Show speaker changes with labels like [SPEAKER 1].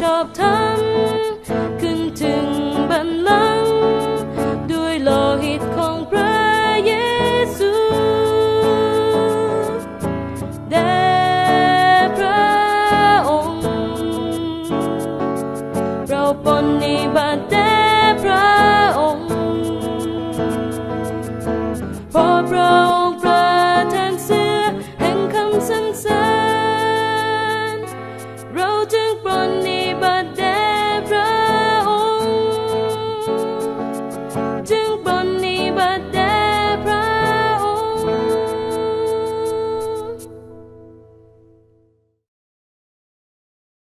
[SPEAKER 1] ชอ
[SPEAKER 2] บทำขึ้นถึงบันลัง ด้วยโลหิตของพระเยซูแด่พระองค์ เราปนนิบัติแด่พระองค์พอพระองค์